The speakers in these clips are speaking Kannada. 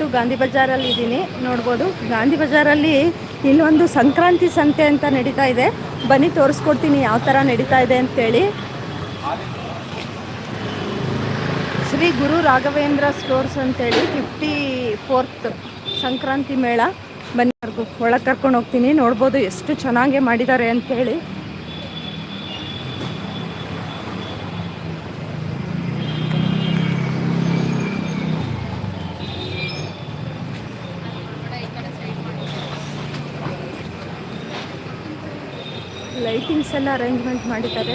ಇವತ್ತು ಗಾಂಧಿ ಬಜಾರಲ್ಲಿ ಇದ್ದೀನಿ. ನೋಡ್ಬೋದು, ಗಾಂಧಿ ಬಜಾರಲ್ಲಿ ಇಲ್ಲೊಂದು ಸಂಕ್ರಾಂತಿ ಸಂತೆ ಅಂತ ನಡೀತಾ ಇದೆ. ಬನ್ನಿ, ತೋರಿಸ್ಕೊಡ್ತೀನಿ ಯಾವ ಥರ ನಡೀತಾ ಇದೆ ಅಂತೇಳಿ. ಶ್ರೀ ಗುರು ರಾಘವೇಂದ್ರ ಸ್ಟೋರ್ಸ್ ಅಂತೇಳಿ ಫಿಫ್ಟಿ ಫೋರ್ತ್ ಸಂಕ್ರಾಂತಿ ಮೇಳ. ಬನ್ನಿ ಒಳಗೆ ಕರ್ಕೊಂಡು ಹೋಗ್ತೀನಿ. ನೋಡ್ಬೋದು, ಎಷ್ಟು ಚೆನ್ನಾಗೆ ಮಾಡಿದ್ದಾರೆ ಅಂತೇಳಿ. ಲೈಟಿಂಗ್ಸ್ ಎಲ್ಲ ಅರೇಂಜ್ಮೆಂಟ್ ಮಾಡಿದ್ದಾರೆ.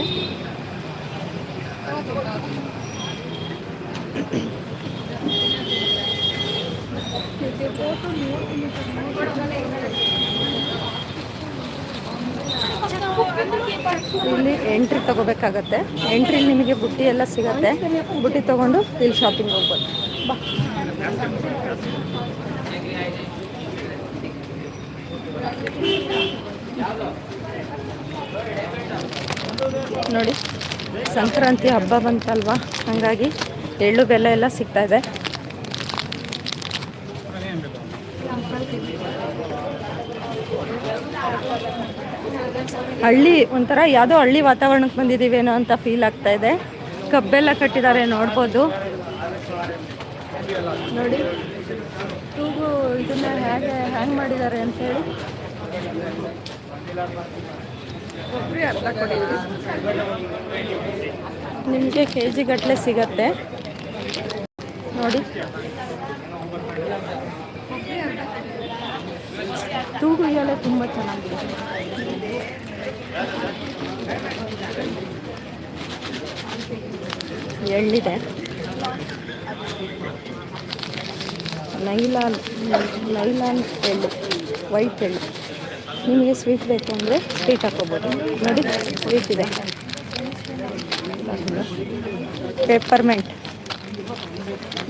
ಇಲ್ಲಿ ಎಂಟ್ರಿ ತಗೋಬೇಕಾಗತ್ತೆ. ಎಂಟ್ರಿ ನಿಮಗೆ ಬುಟ್ಟಿ ಎಲ್ಲ ಸಿಗತ್ತೆ. ಬುಟ್ಟಿ ತಗೊಂಡು ಇಲ್ಲಿ ಶಾಪಿಂಗ್ ಹೋಗ್ಬೋದು. ಬಾ. ನೋಡಿ, ಸಂಕ್ರಾಂತಿ ಹಬ್ಬ ಬಂತಲ್ವ? ಹಾಗಾಗಿ ಎಳ್ಳು ಬೆಲ್ಲ ಎಲ್ಲ ಸಿಗ್ತಾ ಇದೆ. ಹಳ್ಳಿ ಒಂಥರ ಯಾವುದೋ ಹಳ್ಳಿ ವಾತಾವರಣಕ್ಕೆ ಬಂದಿದ್ದೀವೇನೋ ಅಂತ ಫೀಲ್ ಆಗ್ತಾ ಇದೆ. ಕಬ್ಬೆಲ್ಲ ಕಟ್ಟಿದ್ದಾರೆ, ನೋಡ್ಬೋದು. ನೋಡಿ, ತೂಗು ಇದನ್ನ ಹೇಗೆ ಹ್ಯಾಂಗ್ ಮಾಡಿದ್ದಾರೆ ಅಂತೇಳಿ ನಿಮಗೆ ಕೆ ಜಿ ಗಟ್ಟಲೆ ಸಿಗತ್ತೆ. ನೋಡಿ. ತೂಗು ಎಲ್ಲ ತುಂಬ ಚೆನ್ನಾಗಿದೆ. ಎಳ್ಳಿದೆ. ನೈಲಾನ್ ನೈಲಾನ್ ಎಳ್ಳು ವೈಟ್ ಎಳ್ಳು. ನಿಮಗೆ ಸ್ವೀಟ್ ಬೇಕು ಅಂದರೆ ಸ್ವೀಟ್ ಹಾಕೋಬೋದು ನೋಡಿ ಸ್ವೀಟ್ ಇದೆ. ಪೇಪರ್ಮೆಂಟ್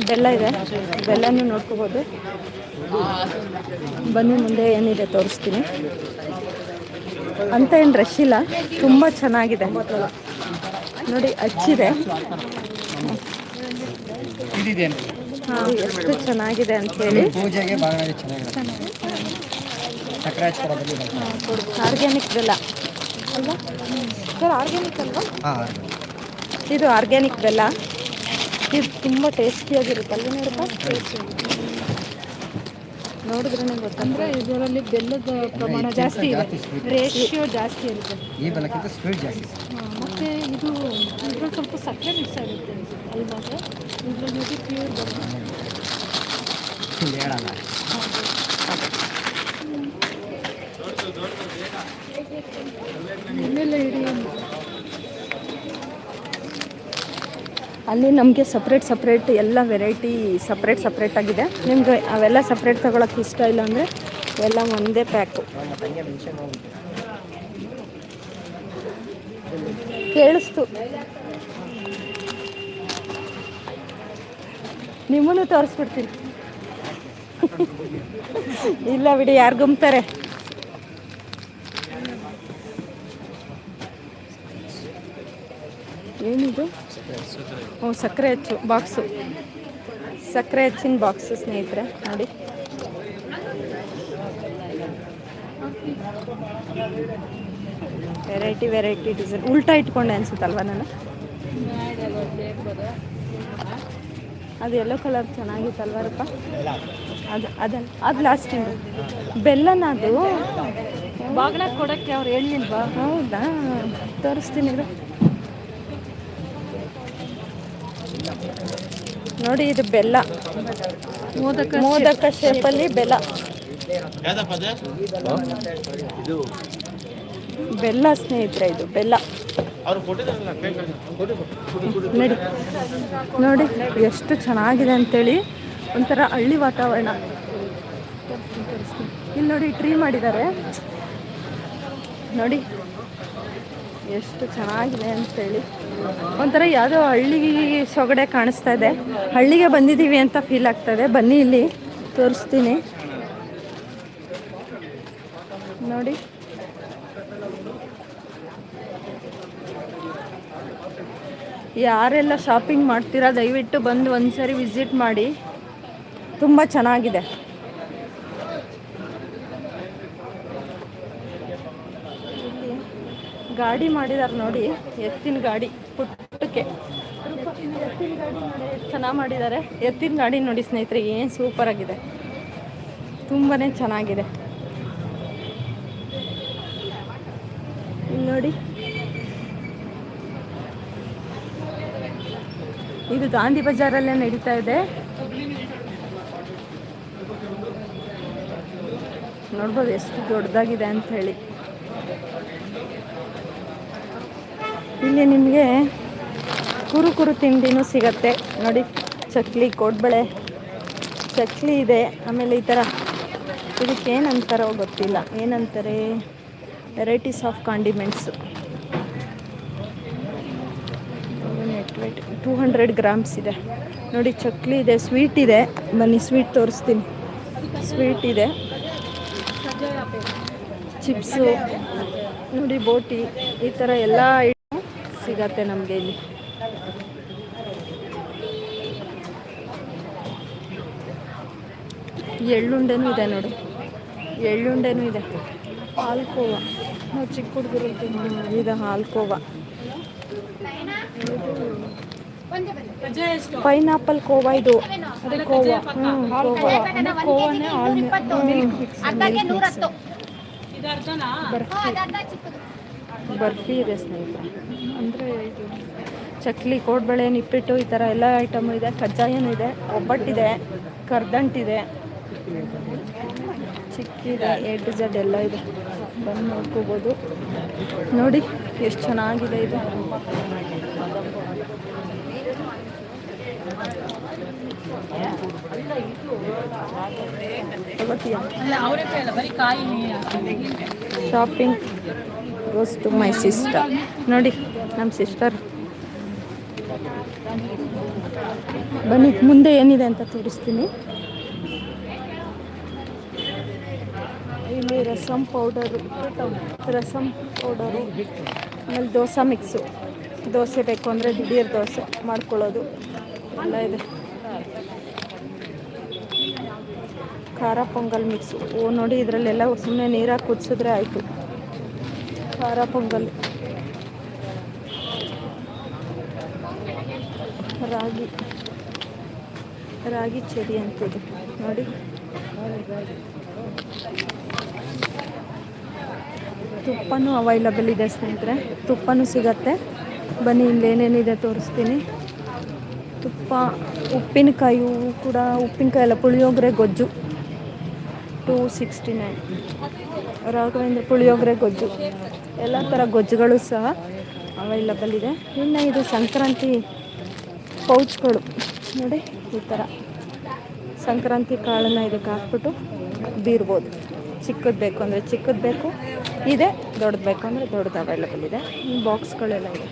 ಬೆಲ್ಲ ಇದೆ. ಬೆಲ್ಲನೂ ನೋಡ್ಕೋಬೋದು. ಬನ್ನಿ ಮುಂದೆ ಏನಿದೆ ತೋರಿಸ್ತೀನಿ. ಅಂತ ಏನು ರಶ್ ಇಲ್ಲ. ತುಂಬ ಚೆನ್ನಾಗಿದೆ. ನೋಡಿ ಹಚ್ಚಿದೆ ಎಷ್ಟು ಚೆನ್ನಾಗಿದೆ ಅಂತೇಳಿ ಸಕ್ಕರೆ ಹಚ್ಕೊಡೋದ್ರಲ್ಲಿ ಆರ್ಗ್ಯಾನಿಕ್ ಬೆಲ್ಲ. ಅಲ್ವಾ? ಸರ್ ಆರ್ಗ್ಯಾನಿಕ್ ಅಲ್ವಾ? ಹಾಂ. ಇದು ಆರ್ಗ್ಯಾನಿಕ್ ಬೆಲ್ಲ. ಇದು ತುಂಬ ಟೇಸ್ಟಿ ನೋಡಪ್ಪ ನೋಡಿದ್ರೆ ನೋಡಿದ್ರೇ ಗೊತ್ತಂದ್ರೆ ಇದರಲ್ಲಿ ಬೆಲ್ಲದ ಪ್ರಮಾಣ ಜಾಸ್ತಿ ಇದೆ. ರೇಷಿಯೋ ಜಾಸ್ತಿ ಇರುತ್ತೆ. ಈ ಬೆಲ್ಲಕ್ಕಿಂತ ಸ್ವೀಟ್ ಜಾಸ್ತಿ ಹಾ, ಮತ್ತೆ ಇದು ಇದ್ರಲ್ಲಿ ಸ್ವಲ್ಪ ಸಕ್ಕರೆ ಮಿಕ್ಸ್ ಆಗುತ್ತೆ ಅಲ್ವಾ ಸರ್ ಇದ್ರಲ್ಲಿ ಪ್ಯೂರ್ ಬೆಲ್ಲ. ಹೇಳಲ್ಲ ಆಮೇಲೆ ಇಡೀ ಅಲ್ಲಿ ನಮಗೆ ಸಪ್ರೇಟ್ ಸಪ್ರೇಟ್ ಎಲ್ಲ ವೆರೈಟಿ ಸಪ್ರೇಟ್ ಸಪ್ರೇಟ್ ಆಗಿದೆ. ನಿಮ್ಗೆ ಅವೆಲ್ಲ ಸಪ್ರೇಟ್ ತಗೊಳಕ್ಕೆ ಇಷ್ಟ ಇಲ್ಲ ಅಂದರೆ ಎಲ್ಲ ಒಂದೇ ಪ್ಯಾಕು ಕೇಳಿಸ್ತು. ನಿಮ್ಮನ್ನು ತೋರಿಸ್ಬಿಡ್ತೀನಿ. ಇಲ್ಲ ಬಿಡಿ, ಯಾರು ಗುಮ್ತಾರೆ? ಏನಿದು? ಓ ಸಕ್ಕರೆ ಹೆಚ್ಚು ಬಾಕ್ಸು. ಸಕ್ಕರೆ ಹೆಚ್ಚಿನ ಬಾಕ್ಸು ಸ್ನೇಹಿತರೆ ನೋಡಿ. ವೆರೈಟಿ ವೆರೈಟಿ ಡಿಸೈನ್ ಉಲ್ಟಾ ಇಟ್ಕೊಂಡೆ ಅನ್ಸುತ್ತಲ್ವ ನಾನು? ಅದು ಎಲ್ಲೋ ಕಲರ್ ಚೆನ್ನಾಗಿತ್ತಲ್ವರಪ್ಪ ಅದು ಅದಲ್ಲ ಅದು ಲಾಸ್ಟಿಂದು ಬೆಲ್ಲನ ಅದು. ಬಾಗ್ಲಾಗ ಕೊಡಕ್ಕೆ ಅವ್ರು ಹೇಳಿಲ್ವಾ? ಹೌದಾ? ತೋರಿಸ್ತೀನಿ ನೋಡಿ ಇದು ಬೆಲ್ಲ. ಮೋದಕ ಮೋದಕ ಶೇಪಲ್ಲಿ ಬೆಲ್ಲ. ಬೆಲ್ಲ ಸ್ನೇಹಿತರೆ, ಇದು ಬೆಲ್ಲ. ನೋಡಿ ನೋಡಿ ಎಷ್ಟು ಚೆನ್ನಾಗಿದೆ ಅಂತೇಳಿ ಒಂಥರ ಹಳ್ಳಿ ವಾತಾವರಣ. ಇಲ್ಲಿ ನೋಡಿ ಟ್ರೀ ಮಾಡಿದ್ದಾರೆ. ನೋಡಿ ಎಷ್ಟು ಚೆನ್ನಾಗಿದೆ ಅಂತೇಳಿ. ಒಂಥರ ಯಾವುದೋ ಹಳ್ಳಿ ಸೊಗಡೆ ಕಾಣಿಸ್ತಾ ಇದೆ. ಹಳ್ಳಿಗೆ ಬಂದಿದ್ದೀವಿ ಅಂತ ಫೀಲ್ ಆಗ್ತದೆ ಬನ್ನಿ ಇಲ್ಲಿ. ತೋರಿಸ್ತೀನಿ. ನೋಡಿ. ಯಾರೆಲ್ಲ ಶಾಪಿಂಗ್ ಮಾಡ್ತೀರಾ, ದಯವಿಟ್ಟು ಬಂದು ಒಂದ್ಸರಿ ವಿಸಿಟ್ ಮಾಡಿ. ತುಂಬ ಚೆನ್ನಾಗಿದೆ. ಗಾಡಿ ಮಾಡಿದಾರೆ ನೋಡಿ, ಎತ್ತಿನ ಗಾಡಿ, ಪುಟ್ಟಕ್ಕೆ. ಚೆನ್ನಾಗಿ ಮಾಡಿದ್ದಾರೆ ಎತ್ತಿನ ಗಾಡಿ ನೋಡಿ ಸ್ನೇಹಿತರೆ, ಏನು ಸೂಪರ್ ಆಗಿದೆ. ತುಂಬಾ ಚೆನ್ನಾಗಿದೆ. ನೋಡಿ. ಇದು ಗಾಂಧಿ ಬಜಾರಲ್ಲೇ ನಡೀತಾ ಇದೆ. ನೋಡ್ಬೋದು ಎಷ್ಟು ದೊಡ್ಡದಾಗಿದೆ ಅಂತ ಹೇಳಿ. ಇಲ್ಲಿ ನಿಮಗೆ ಕುರು ಕುರು ತಿಂಡಿನೂ ಸಿಗತ್ತೆ. ನೋಡಿ, ಚಕ್ಲಿ, ಕೋಡ್ಬಳೆ, ಚಕ್ಲಿ ಇದೆ. ಆಮೇಲೆ ಈ ಥರ ಇದಕ್ಕೆ ಏನಂತಾರೋ ಗೊತ್ತಿಲ್ಲ. ಏನಂತಾರೆ? Varieties of condiments weight two hundred grams ಇದೆ. ನೋಡಿ, ಚಕ್ಲಿ ಇದೆ ಸ್ವೀಟ್ ಇದೆ. ಬನ್ನಿ ಸ್ವೀಟ್ ತೋರಿಸ್ತೀನಿ. ಸ್ವೀಟ್ ಇದೆ. ಚಿಪ್ಸು ನೋಡಿ, ಬೋಟಿ, ಈ ಥರ ಎಲ್ಲ ಸಿಗತ್ತೆ ನಮಗೆ ಇಲ್ಲಿ ಎಳ್ಳುಂಡೆನೂ ಇದೆ ನೋಡಿ ಎಳ್ಳುಂಡೆನೂ ಇದೆ ಹಾಲ್ಕೋವಾ ನಾವು ಚಿಕ್ಕ ಹುಡುಗರು ಇದು ಹಾಲ್ಕೋವಾ ಪೈನಾಪಲ್ ಕೋವಾ ಇದು ಅದೇ ಕೋವಾ ಹ್ಞೂ ಕೋವಾ ಕೋವನೇ ಆಲ್ ಬರ್ತೀವಿ ಬರ್ಫಿ ಇದೆ ಸ್ನೇಹಿತರೆ. ಅಂದರೆ ಇದು ಚಕ್ಲಿ ಕೋಡ್ಬಳೆ ನಿಪ್ಪಿಟ್ಟು ಈ ಥರ ಎಲ್ಲ ಐಟಮು ಇದೆ. ಕಜ್ಜಾಯನೂ ಇದೆ ಒಬ್ಬಟ್ಟಿದೆ ಕರ್ದಂಟಿದೆ. ಚಿಕ್ಕಿದೆ ಎ ಟು ಜೆಡ್ ಎಲ್ಲ ಇದೆ. ಬಂದು ನೋಡ್ಕೋಬೋದು. ನೋಡಿ ಎಷ್ಟು ಚೆನ್ನಾಗಿದೆ ಇದು. Shopping goes to my sister ನೋಡಿ ನಮ್ಮ ಸಿಸ್ಟರ್ ಬನ್ನಿ, ಮುಂದೆ ಏನಿದೆ ಅಂತ ತೋರಿಸ್ತೀನಿ. ಇಲ್ಲಿ ರಸಮ್ ಪೌಡರು ರಸಮ್ ಪೌಡರು ಆಮೇಲೆ ದೋಸೆ ಮಿಕ್ಸು ದೋಸೆ ಬೇಕು ಅಂದರೆ ದಿಢೀರ್ ದೋಸೆ ಮಾಡ್ಕೊಳ್ಳೋದು. ಎಲ್ಲ ಇದೆ. ಖಾರ, ಪೊಂಗಲ್ ಮಿಕ್ಸು ಓ, ನೋಡಿ, ಇದರಲ್ಲೆಲ್ಲ ಸುಮ್ಮನೆ ನೀರಾಗಿ ಕುದಿಸಿದ್ರೆ ಆಯಿತು. ಖಾರ ಪೊಂಗಲ್. ರಾಗಿ. ರಾಗಿ ಚೆರಿ ಅಂತಿದೆ. ನೋಡಿ. ತುಪ್ಪನೂ ಅವೈಲಬಲ್ ಇದೆ ಸ್ನೇಹಿತರೆ. ತುಪ್ಪನೂ ಸಿಗತ್ತೆ. ಬನ್ನಿ ಇಲ್ಲೇನೇನಿದೆ ತೋರಿಸ್ತೀನಿ. ತುಪ್ಪ, ಉಪ್ಪಿನಕಾಯಿ ಕೂಡ, ಉಪ್ಪಿನಕಾಯಿ ಎಲ್ಲ ಪುಳಿಯೋಗರೆ ಗೊಜ್ಜು. Two sixty nine Raghavendra, puliyogare ಗೊಜ್ಜು. ಎಲ್ಲ ಥರ ಗೊಜ್ಜುಗಳು ಸಹ ಅವೈಲಬಲ್ ಇದೆ. ಇನ್ನು ಇದು ಸಂಕ್ರಾಂತಿ ಪೌಚ್ಗಳು. ನೋಡಿ, ಈ ಥರ ಸಂಕ್ರಾಂತಿ ಕಾಳನ್ನು ಇದಕ್ಕೆ ಹಾಕ್ಬಿಟ್ಟು ಬೀರ್ಬೋದು. ಚಿಕ್ಕದು ಬೇಕು ಅಂದರೆ ಚಿಕ್ಕದು ಬೇಕು, ಇದೆ ದೊಡ್ಡದು ಬೇಕು ಅಂದರೆ ದೊಡ್ಡದು ಅವೈಲಬಲ್ ಇದೆ. ಬಾಕ್ಸ್ಗಳೆಲ್ಲ ಇದೆ.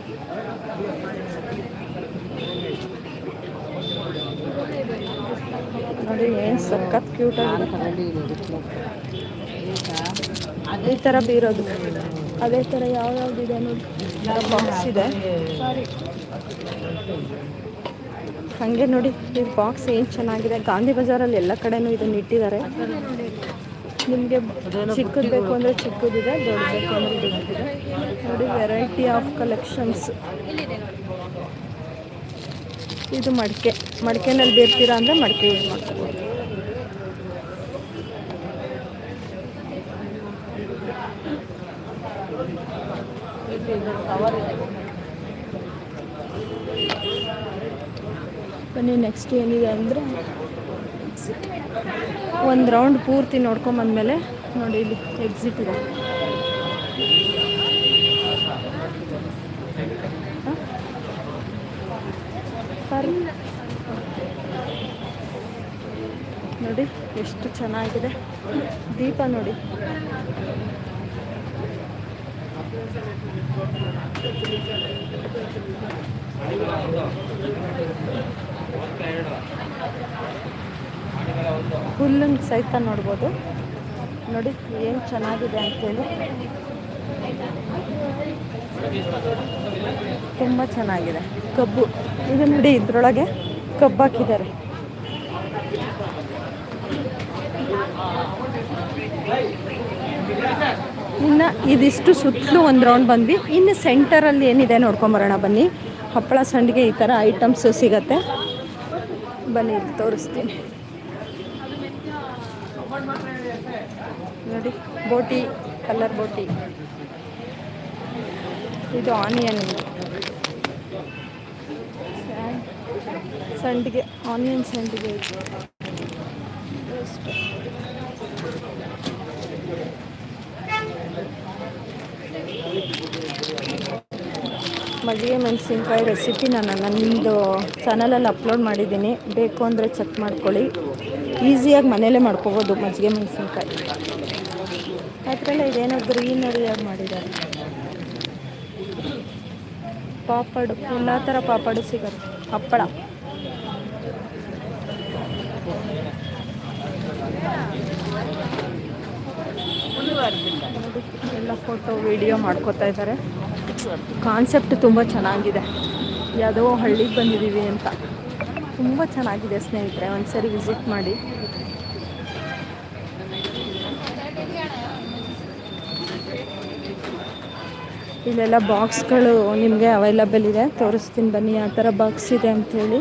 ನೋಡಿ, ಏನು ಸಖತ್ ಕ್ಯೂಟ್ ಈ ಥರ ಬೀರೋದು. ಅದೇ ಥರ ಯಾವ್ಯಾವ್ದಿದೆ ನೋಡಿ. ಬಾಕ್ಸ್ ಇದೆ? ಹಾಗೆ ನೋಡಿ ಈ ಬಾಕ್ಸ್ ಏನು ಚೆನ್ನಾಗಿದೆ? ಗಾಂಧಿ ಬಜಾರಲ್ಲಿ ಎಲ್ಲ ಕಡೆನೂ ಇದನ್ನ ಇಟ್ಟಿದ್ದಾರೆ ನಿಮಗೆ ಚಿಕ್ಕದು ಬೇಕು ಅಂದರೆ ಚಿಕ್ಕದಿದೆ ದೊಡ್ಡ ಬೇಕು ಅಂದರೆ ದೊಡ್ಡದಿದೆ ನೋಡಿ ವೆರೈಟಿ ಆಫ್ ಕಲೆಕ್ಷನ್ಸ್ ಇದು ಮಡಿಕೆ. ಮಡಿಕೆನಲ್ಲಿ ಬೇರ್ತೀರಾ ಅಂದರೆ ಮಡಿಕೆ ಯೂಸ್ ಮಾಡ್ಕೋಬೋದು ಬನ್ನಿ ನೆಕ್ಸ್ಟ್ ಏನಿದೆ ಅಂದರೆ ಒಂದು ರೌಂಡ್ ಪೂರ್ತಿ ನೋಡ್ಕೊಂಬಂದಮೇಲೆ ನೋಡಿ ಇಲ್ಲಿ ಎಕ್ಸಿಟ್ ಇದೆ? ನೋಡಿ ಎಷ್ಟು ಚೆನ್ನಾಗಿದೆ. ದೀಪ ನೋಡಿ. ಹುಲ್ಲನ್ನು ಸಹಿತ ನೋಡ್ಬೋದು. ನೋಡಿ, ಏನು ಚೆನ್ನಾಗಿದೆ ಅಂತೇಳಿ. ತುಂಬ ಚೆನ್ನಾಗಿದೆ. ಕಬ್ಬು. ಇದು ನೋಡಿ, ಇದ್ರೊಳಗೆ ಕಬ್ಬು ಹಾಕಿದ್ದಾರೆ. ಇನ್ನು ಇದಿಷ್ಟು ಸುತ್ತಲೂ ಒಂದು ರೌಂಡ್ ಬಂದ್ವಿ. ಇನ್ನು ಸೆಂಟರಲ್ಲಿ ಏನಿದೆ ನೋಡ್ಕೊಂಬರೋಣ ಬನ್ನಿ. ಹಪ್ಪಳ ಸಂಡಿಗೆ ಈ ಥರ ಐಟಮ್ಸ್ ಸಿಗತ್ತೆ. ಬನ್ನಿ ತೋರಿಸ್ತೀನಿ. ನೋಡಿ ಬೋಟಿ ಕಲರ್ ಬೋಟಿ. ಇದು ಆನಿಯನ್ ಸಂಡಿಗೆ ಆನಿಯನ್ ಸಂಡಿಗೆ ಮಜ್ಜಿಗೆ ಮೆಣಸಿನ್ಕಾಯಿ ರೆಸಿಪಿ ನಾನು ನನ್ನದು ಚಾನಲಲ್ಲಿ ಅಪ್ಲೋಡ್ ಮಾಡಿದ್ದೀನಿ. ಬೇಕು ಅಂದರೆ ಚೆಕ್ ಮಾಡ್ಕೊಳ್ಳಿ. ಈಸಿಯಾಗಿ ಮನೇಲೇ ಮಾಡ್ಕೋಬೋದು ಮಜ್ಜಿಗೆ ಮೆಣಸಿನ್ಕಾಯಿ. ಅದರಲ್ಲೇ ಇದೇನೋ ಗ್ರೀನರಿಯಾಗಿ ಮಾಡಿದ್ದಾರೆ. ಪಾಪಡು, ಎಲ್ಲ ಥರ ಪಾಪಡು ಸಿಗುತ್ತೆ. ಹಪ್ಪಳ. ಎಲ್ಲ ಫೋಟೋ ವಿಡಿಯೋ ಮಾಡ್ಕೋತಾ ಇದ್ದಾರೆ. ಕಾನ್ಸೆಪ್ಟ್ ತುಂಬ ಚೆನ್ನಾಗಿದೆ. ಯಾವುದೋ ಹಳ್ಳಿಗೆ ಬಂದಿದ್ದೀವಿ ಅಂತ. ತುಂಬ ಚೆನ್ನಾಗಿದೆ ಸ್ನೇಹಿತರೆ, ಒಂದ್ಸರಿ ವಿಸಿಟ್ ಮಾಡಿ. ಇಲ್ಲೆಲ್ಲ ಬಾಕ್ಸ್ಗಳು ನಿಮಗೆ ಅವೈಲಬಲ್ ಇದೆ. ತೋರಿಸ್ತೀನಿ ಬನ್ನಿ ಯಾವ ಥರ ಬಾಕ್ಸ್ ಇದೆ ಅಂಥೇಳಿ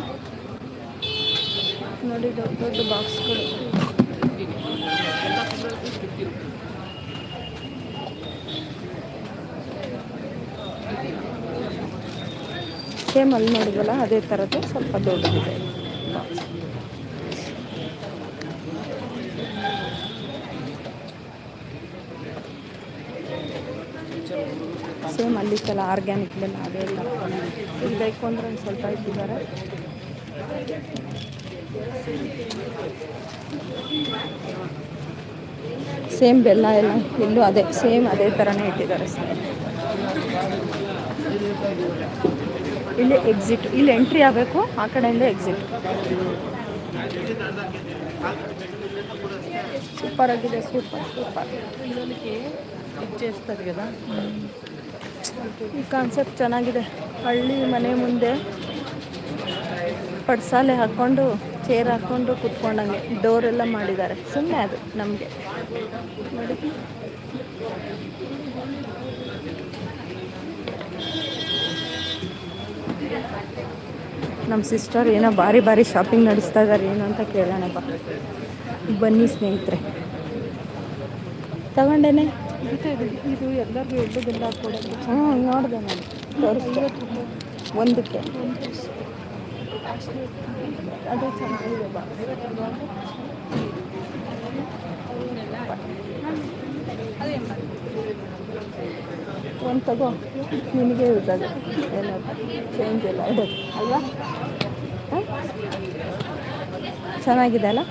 ನೋಡಿ ದೊಡ್ಡ ದೊಡ್ಡ ಬಾಕ್ಸ್ಗಳು ಸೇಮ್ ಅಲ್ಲಿ ನೋಡಿದ್ವಲ್ಲ ಅದೇ ಥರದ್ದು ಸ್ವಲ್ಪ ದೊಡ್ಡದಿದೆ. ಸೇಮ್ ಅಲ್ಲಿ ಸಲ ಆರ್ಗ್ಯಾನಿಕ್ ಬೆಲ್ಲ ಅದೇ ಇಲ್ಲ ಇದು ಬೇಕು ಅಂದರೆ ಒಂದು ಸ್ವಲ್ಪ ಇಟ್ಟಿದ್ದಾರೆ. ಸೇಮ್ ಬೆಲ್ಲ ಎಲ್ಲ ಇಲ್ಲೂ ಅದೇ ಸೇಮ್ ಅದೇ ಥರನೇ ಇಟ್ಟಿದ್ದಾರೆ ಸ್ನೇಹಿತರೆ ಇಲ್ಲಿ ಎಕ್ಸಿಟ್ ಇಲ್ಲಿ ಎಂಟ್ರಿ ಆಗಬೇಕು ಆ ಕಡೆಯಿಂದ ಎಕ್ಸಿಟ್ సూపర్ ಆಗಿದೆ సూపర్ సూపర్ ఇచ్చేస్తారు కదా ಈ ಕಾನ್ಸೆಪ್ಟ್ ಚೆನ್ನಾಗಿದೆ ಹಳ್ಳಿ ಮನೆ ಮುಂದೆ ಪಡ್ಸಾಲೆ ಹಾಕ್ಕೊಂಡು ಚೇರ್ ಹಾಕ್ಕೊಂಡು ಕುತ್ಕೊಂಡಂಗೆ ಡೋರ್ ಎಲ್ಲ ಮಾಡಿದ್ದಾರೆ ಸುಮ್ಮನೆ ಅದು ನಮಗೆ ನೋಡಿ ನಮ್ಮ ಸಿಸ್ಟರ್ ಏನೋ ಭಾರಿ ಭಾರಿ ಶಾಪಿಂಗ್ ನಡೆಸ್ತಾ ಇದ್ದಾರೆ ಏನು ಅಂತ ಕೇಳೋಣ ಬನ್ನಿ ಸ್ನೇಹಿತರೆ. ತಗೊಂಡೇನೆ? ಇದು ಎಲ್ಲರಿಗೂ ಎಳ್ಳು ಬೆಲ್ಲ ಹಾಕ್ಕೊಡೋದು ಹ್ಞೂ ನೋಡಿದೆ ನಾನು. ತೋರಿಸ್ದೆ ಒಂದಕ್ಕೆ. ಅದು ಚೆನ್ನಾಗಿದೆ ಬಾ ಒಂದು ತಗೋ. ನಿನಗೆ ಯೂಸ್ ಆಗುತ್ತೆ ಏನೋ ಚೇಂಜ್ ಇಲ್ಲ ಇಡೋದು ಅಲ್ವಾ ಚೆನ್ನಾಗಿದೆ ಅಲ್ಲ?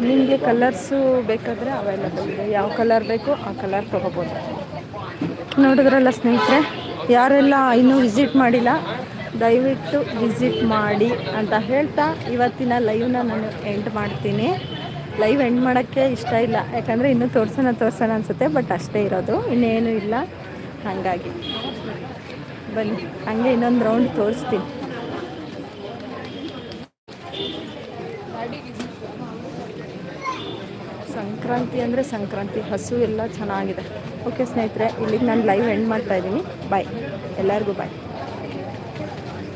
ನಿಮಗೆ ಕಲರ್ಸು ಬೇಕಾದರೆ ಅವೈಲೇಬಲ್ ಇದೆ. ಯಾವ ಕಲರ್ ಬೇಕೋ ಆ ಕಲರ್ ತೊಗೋಬೋದು. ನೋಡಿದ್ರಲ್ಲ ಸ್ನೇಹಿತರೆ, ಯಾರೆಲ್ಲ ಇನ್ನೂ ವಿಸಿಟ್ ಮಾಡಿಲ್ಲ, ದಯವಿಟ್ಟು ವಿಸಿಟ್ ಮಾಡಿ ಅಂತ ಹೇಳ್ತಾ ಇವತ್ತಿನ ಲೈವ್ನ ನಾನು ಎಂಡ್ ಮಾಡ್ತೀನಿ. ಲೈವ್ ಎಂಡ್ ಮಾಡೋಕ್ಕೆ ಇಷ್ಟ ಇಲ್ಲ. ಯಾಕಂದರೆ ಇನ್ನೂ ತೋರ್ಸೋಣ ತೋರ್ಸೋಣ ಅನಿಸುತ್ತೆ ಬಟ್ ಅಷ್ಟೇ ಇರೋದು. ಇನ್ನೇನು ಇಲ್ಲ. ಹಾಗಾಗಿ. ಬನ್ನಿ, ಹಂಗೆ ಇನ್ನೊಂದು ರೌಂಡ್ ತೋರಿಸ್ತೀನಿ. ಸಂಕ್ರಾಂತಿ ಅಂದರೆ ಸಂಕ್ರಾಂತಿ. ಹಸು ಎಲ್ಲ ಚೆನ್ನಾಗಿದೆ. ಓಕೆ ಸ್ನೇಹಿತರೆ, ಇಲ್ಲಿಗೆ ನಾನು ಲೈವ್ ಎಂಡ್ ಮಾಡ್ತಾ ಇದ್ದೀನಿ. ಬಾಯ್ ಎಲ್ಲರಿಗೂ ಬಾಯ್